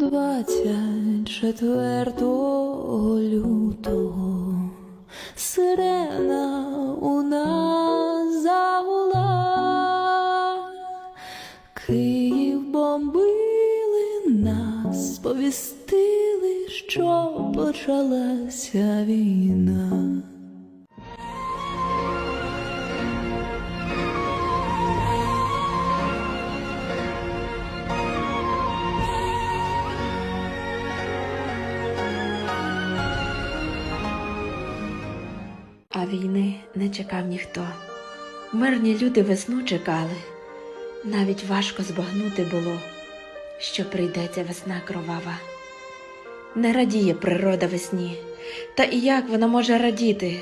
24 лютого сирена у нас загула, Київ бомбили нас, сповістили, що почалася війна. А війни не чекав ніхто. Мирні люди весну чекали. Навіть важко збагнути було, що прийдеться весна кровава. Не радіє природа весні, та і як вона може радіти,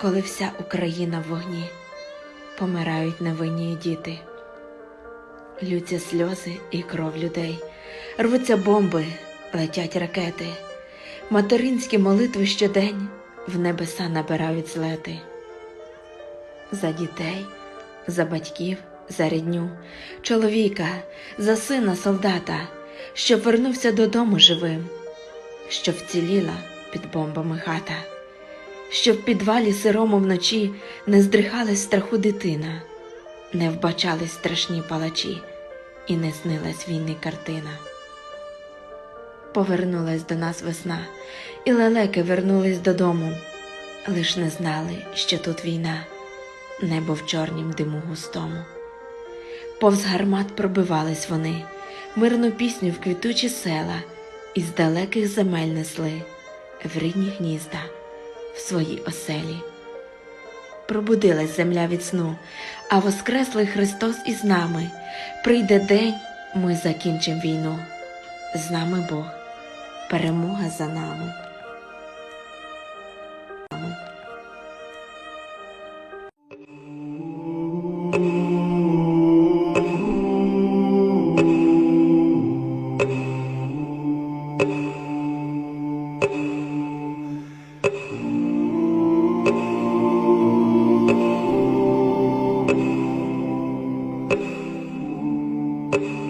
коли вся Україна в вогні, помирають невинні діти. Лються сльози і кров людей, рвуться бомби, летять ракети, материнські молитви щодень в небеса набирають злети. За дітей, за батьків, за рідню, чоловіка, за сина солдата, щоб вернувся додому живим, щоб вціліла під бомбами хата, щоб в підвалі сирому вночі не здрихалась страху дитина, не вбачались страшні палачі, і не снилась війни картина. Повернулась до нас весна, і лелеки вернулись додому. Лиш не знали, що тут війна, небо в чорнім диму густому. Повз гармат пробивались вони, мирну пісню в квітучі села, із далеких земель несли в рідні гнізда, в свої оселі. Пробудилась земля від сну, а воскреслий Христос із нами. Прийде день, ми закінчим війну. З нами Бог, перемога за нами. Ей,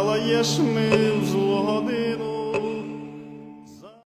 залаєш ми в злогодину.